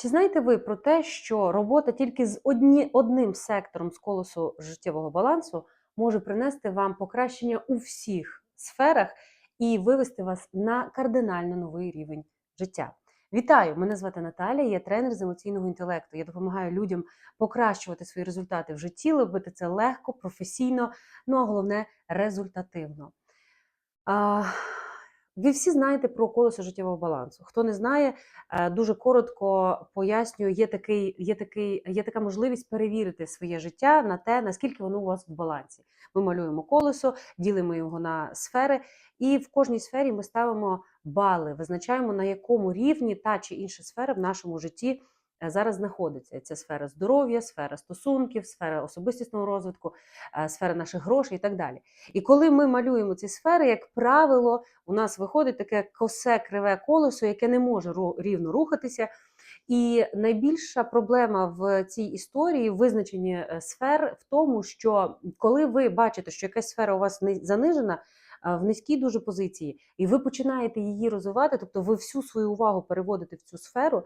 Чи знаєте ви про те, що робота тільки з одні, одним сектором з колесу життєвого балансу може принести вам покращення у всіх сферах і вивести вас на кардинально новий рівень життя? Вітаю! Мене звати Наталія, я тренер з емоційного інтелекту. Я допомагаю людям покращувати свої результати в житті, робити це легко, професійно, ну а головне результативно. А, ви всі знаєте про колесо життєвого балансу. Хто не знає, е, дуже коротко пояснюю, є, такий, є, такий, є така можливість перевірити своє життя на те, наскільки воно у вас в балансі. Ми малюємо колесо, ділимо його на сфери, і в кожній сфері ми ставимо бали, визначаємо, на якому рівні та чи інша сфера в нашому житті зараз знаходиться. Це сфера здоров'я, сфера стосунків, сфера особистісного розвитку, е, сфера наших грошей і так далі. І коли ми малюємо ці сфери, як правило, у нас виходить таке косе криве колесо, яке не може рівно рухатися. І найбільша проблема в цій історії в визначенні е, сфер в тому, що коли ви бачите, що якась сфера у вас ни- занижена е, в низькій дуже позиції, і ви починаєте її розвивати, тобто ви всю свою увагу переводите в цю сферу.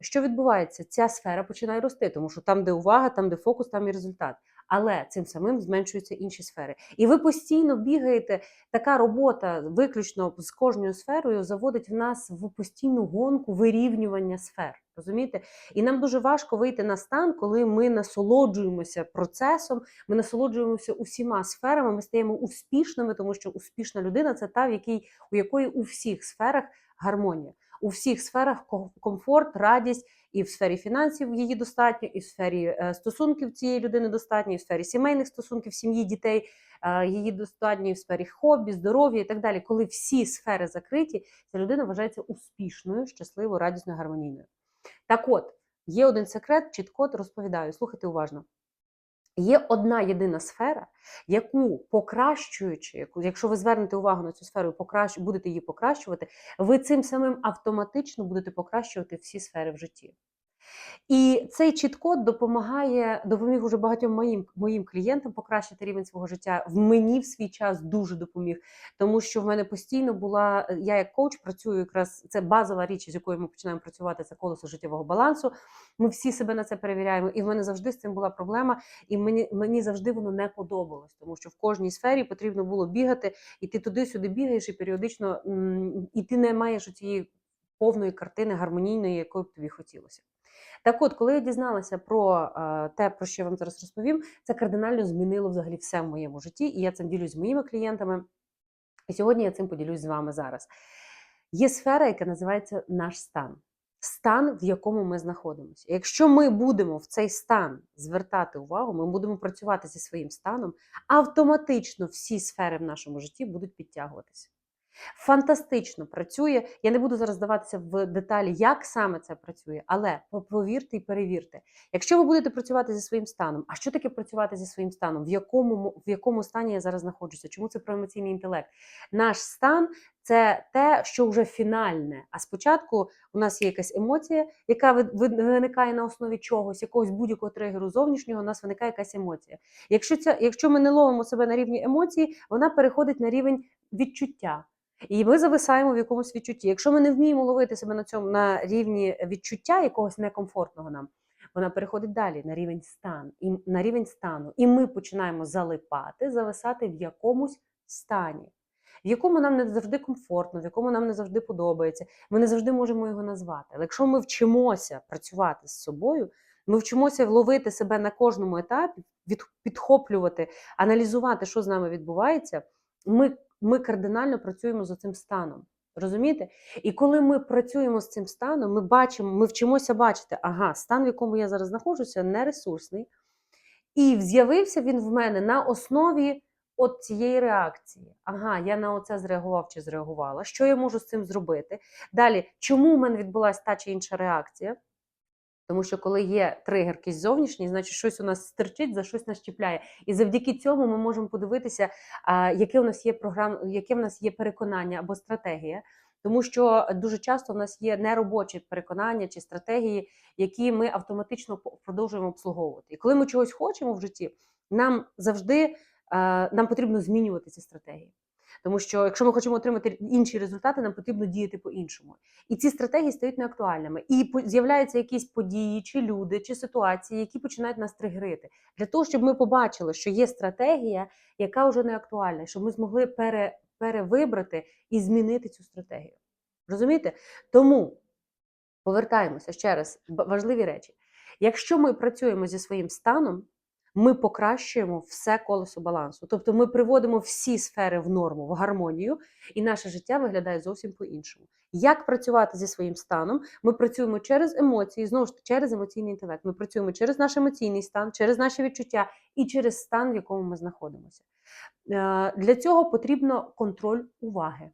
Що відбувається? Ця сфера починає рости, тому що там, де увага, там, де фокус, там і результат. Але цим самим зменшуються інші сфери. І ви постійно бігаєте. Така робота виключно з кожною сферою заводить в нас в постійну гонку вирівнювання сфер. Розумієте? І нам дуже важко вийти на стан, коли ми насолоджуємося процесом, ми насолоджуємося усіма сферами, ми стаємо успішними, тому що успішна людина це та, в якій у якої у всіх сферах гармонія. У всіх сферах комфорт, радість, і в сфері фінансів її достатньо, і в сфері е, стосунків цієї людини достатньо, і в сфері сімейних стосунків, сім'ї, дітей е, її достатньо, і в сфері хобі, здоров'я і так далі. Коли всі сфери закриті, ця людина вважається успішною, щасливою, радісною, гармонійною. Так от, є один секрет, чітко розповідаю, слухайте уважно. Є одна єдина сфера, яку покращуючи, яку- якщо ви звернете увагу на цю сферу покращ, будете її покращувати, ви цим самим автоматично будете покращувати всі сфери в житті. І цей чіт-код допомагає, допоміг уже багатьом моїм, моїм клієнтам покращити рівень свого життя. В мені в свій час дуже допоміг, тому що в мене постійно була. Я як коуч працюю якраз це базова річ, з якою ми починаємо працювати. Це колесо життєвого балансу. Ми всі себе на це перевіряємо. І в мене завжди з цим була проблема, і мені, мені завжди воно не подобалось, тому що в кожній сфері потрібно було бігати, і ти туди-сюди бігаєш, і періодично і ти не маєш цієї повної картини гармонійної, якою б тобі хотілося. Так от, коли я дізналася про е, те, про що я вам зараз розповім, це кардинально змінило взагалі все в моєму житті, і я цим ділюсь з моїми клієнтами. І сьогодні я цим поділюсь з вами зараз. Є сфера, яка називається наш стан. Стан, в якому ми знаходимося. Якщо ми будемо в цей стан звертати увагу, ми будемо працювати зі своїм станом, автоматично всі сфери в нашому житті будуть підтягуватися. Фантастично працює. Я не буду зараз здаватися в деталі, як саме це працює, але повірте і перевірте. Якщо ви будете працювати зі своїм станом, а що таке працювати зі своїм станом? В якому в якому стані я зараз знаходжуся? Чому це про емоційний інтелект? Наш стан це те, що вже фінальне. А спочатку у нас є якась емоція, яка ви- ви- виникає на основі чогось, якогось будь-якого тригеру зовнішнього. У нас виникає якась емоція. Якщо це, якщо ми не ловимо себе на рівні емоції, вона переходить на рівень відчуття. І ми зависаємо в якомусь відчутті. Якщо ми не вміємо ловити себе на цьому на рівні відчуття якогось некомфортного нам, вона переходить далі на рівень стан і на рівень стану. І ми починаємо залипати, зависати в якомусь стані, в якому нам не завжди комфортно, в якому нам не завжди подобається. Ми не завжди можемо його назвати. Але якщо ми вчимося працювати з собою, ми вчимося вловити себе на кожному етапі, підхоплювати, аналізувати, що з нами відбувається. Ми ми кардинально працюємо за цим станом. Розумієте? І коли ми працюємо з цим станом, ми бачимо, ми вчимося бачити, ага, стан, в якому я зараз знаходжуся, нересурсний. І з'явився він в мене на основі от цієї реакції. Ага, я на оце зреагував чи зреагувала. Що я можу з цим зробити? Далі, чому в мене відбулася та чи інша реакція? Тому що коли є тригер якийсь зовнішній, значить щось у нас стерчить, за щось нас чіпляє. І завдяки цьому ми можемо подивитися, яке у нас є програм, яке в нас є переконання або стратегія. Тому що дуже часто в нас є неробочі переконання чи стратегії, які ми автоматично продовжуємо обслуговувати. І коли ми чогось хочемо в житті, нам завжди нам потрібно змінювати ці стратегії. Тому що якщо ми хочемо отримати інші результати, нам потрібно діяти по-іншому. І ці стратегії стають неактуальними. І з'являються якісь події, чи люди, чи ситуації, які починають нас тригерити. Для того, щоб ми побачили, що є стратегія, яка вже не актуальна, щоб ми змогли пере, перевибрати і змінити цю стратегію. Розумієте? Тому повертаємося ще раз, важливі речі. Якщо ми працюємо зі своїм станом, ми покращуємо все колесо балансу. Тобто ми приводимо всі сфери в норму, в гармонію, і наше життя виглядає зовсім по-іншому. Як працювати зі своїм станом? Ми працюємо через емоції, знову ж через емоційний інтелект. Ми працюємо через наш емоційний стан, через наші відчуття і через стан, в якому ми знаходимося. Е, Для цього потрібно контроль уваги.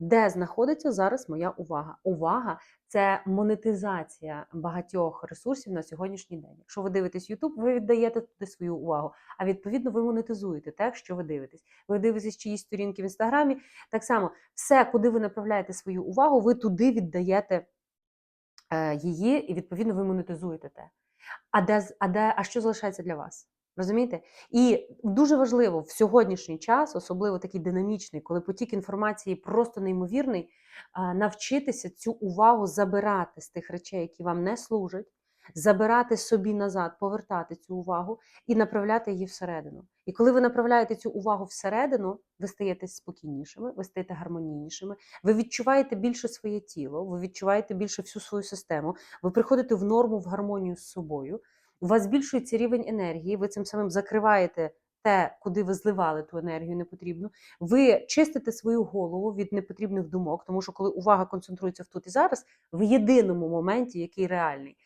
Де знаходиться зараз моя увага? Увага це монетизація багатьох ресурсів на сьогоднішній день. Якщо ви дивитесь YouTube, ви віддаєте туди свою увагу, а відповідно ви монетизуєте те, що ви дивитесь. Ви дивитесь чиїсь сторінки в інстаграмі. Так само, все, куди ви направляєте свою увагу, ви туди віддаєте е, її, і відповідно ви монетизуєте те. А де, а де, а що залишається для вас? Розумієте? І дуже важливо в сьогоднішній час, особливо такий динамічний, коли потік інформації просто неймовірний, навчитися цю увагу забирати з тих речей, які вам не служать, забирати собі назад, повертати цю увагу і направляти її всередину. І коли ви направляєте цю увагу всередину, ви стаєте спокійнішими, ви стаєте гармонійнішими, ви відчуваєте більше своє тіло, ви відчуваєте більше всю свою систему, ви приходите в норму, в гармонію з собою. У вас збільшується рівень енергії, ви цим самим закриваєте те, куди ви зливали ту енергію непотрібну. Ви чистите свою голову від непотрібних думок, тому що коли увага концентрується в тут і зараз, в єдиному моменті, який реальний,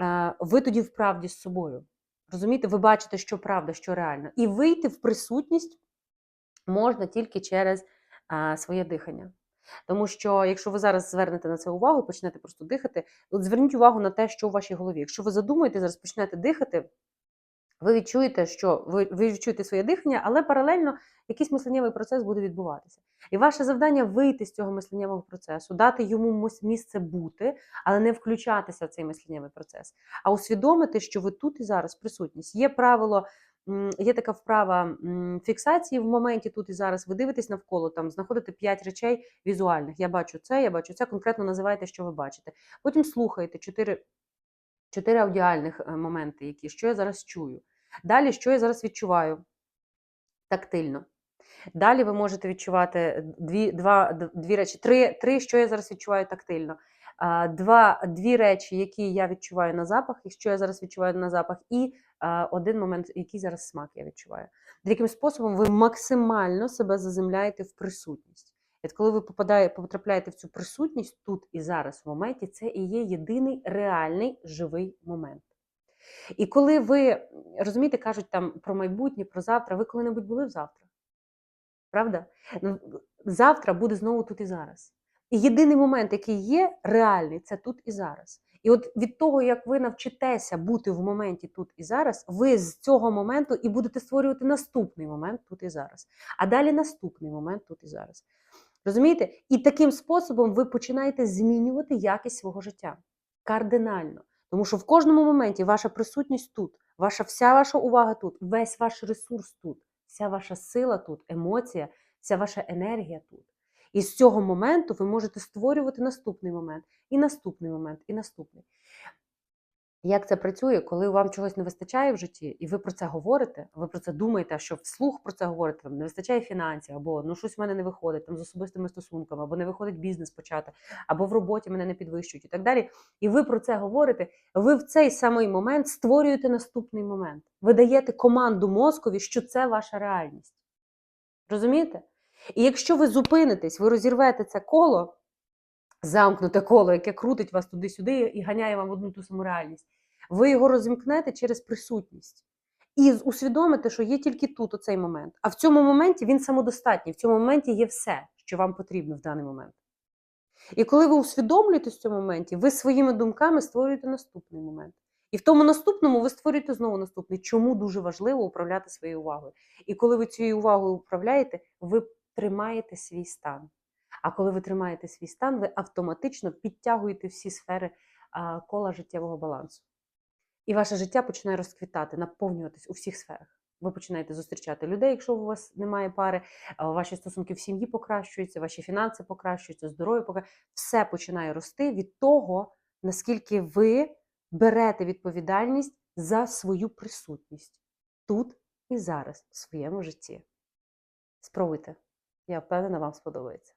е, ви тоді в правді з собою. Розумієте, ви бачите, що правда, що реально. І вийти в присутність можна тільки через а, своє дихання. Тому що якщо ви зараз звернете на це увагу, почнете просто дихати, от зверніть увагу на те, що у вашій голові. Якщо ви задумаєте, зараз почнете дихати, ви відчуєте, що ви, ви відчуєте своє дихання, але паралельно якийсь мисленнєвий процес буде відбуватися. І ваше завдання вийти з цього мисленнєвого процесу, дати йому місце бути, але не включатися в цей мисленнєвий процес, а усвідомити, що ви тут і зараз присутність. Є правило. Є така вправа фіксації в моменті тут і зараз. Ви дивитесь навколо, там знаходите п'ять речей візуальних. Я бачу це, я бачу це. Конкретно називаєте, що ви бачите. Потім слухаєте чотири, чотири аудіальних е, моменти, які що я зараз чую. Далі, що я зараз відчуваю тактильно. Далі ви можете відчувати дві, два, дві речі, три, три, що я зараз відчуваю тактильно. Два, дві речі, які я відчуваю на запах, і що я зараз відчуваю на запах, і один момент, який зараз смак я відчуваю. Таким способом ви максимально себе заземляєте в присутність. І коли ви попадає, потрапляєте в цю присутність тут і зараз в моменті, це і є єдиний реальний живий момент. І коли ви розумієте, кажуть там про майбутнє, про завтра, ви коли-небудь були в завтра? Правда? Ну, Завтра буде знову тут і зараз. І єдиний момент, який є реальний, це тут і зараз. І от від того, як ви навчитеся бути в моменті тут і зараз, ви з цього моменту і будете створювати наступний момент тут і зараз. А далі наступний момент тут і зараз. Розумієте? І таким способом ви починаєте змінювати якість свого життя кардинально. Тому що в кожному моменті ваша присутність тут, ваша вся ваша увага тут, весь ваш ресурс тут, вся ваша сила тут, емоція, вся ваша енергія тут. І з цього моменту ви можете створювати наступний момент, і наступний момент, і наступний. Як це працює, коли вам чогось не вистачає в житті, і ви про це говорите, ви про це думаєте, що вслух про це говорите, вам не вистачає фінансів, або ну щось в мене не виходить там з особистими стосунками, або не виходить бізнес почати, або в роботі мене не підвищують і так далі. І ви про це говорите, ви в цей самий момент створюєте наступний момент. Ви даєте команду мозкові, що це ваша реальність. Розумієте? І якщо ви зупинитесь, ви розірвете це коло, замкнуте коло, яке крутить вас туди-сюди і ганяє вам в одну ту саму реальність, ви його розімкнете через присутність. І усвідомите, що є тільки тут оцей момент. А в цьому моменті він самодостатній, в цьому моменті є все, що вам потрібно в даний момент. І коли ви усвідомлюєтесь в цьому моменті, ви своїми думками створюєте наступний момент. І в тому наступному ви створюєте знову наступний. Чому дуже важливо управляти своєю увагою? І коли ви цією увагою управляєте, ви тримаєте свій стан. А коли ви тримаєте свій стан, ви автоматично підтягуєте всі сфери кола життєвого балансу. І ваше життя починає розквітати, наповнюватись у всіх сферах. ви починаєте зустрічати людей, якщо у вас немає пари, ваші стосунки в сім'ї покращуються, ваші фінанси покращуються, здоров'я покращується. Все починає рости від того, наскільки ви берете відповідальність за свою присутність тут і зараз в своєму житті. Спробуйте. Я впевнена, вам сподобається.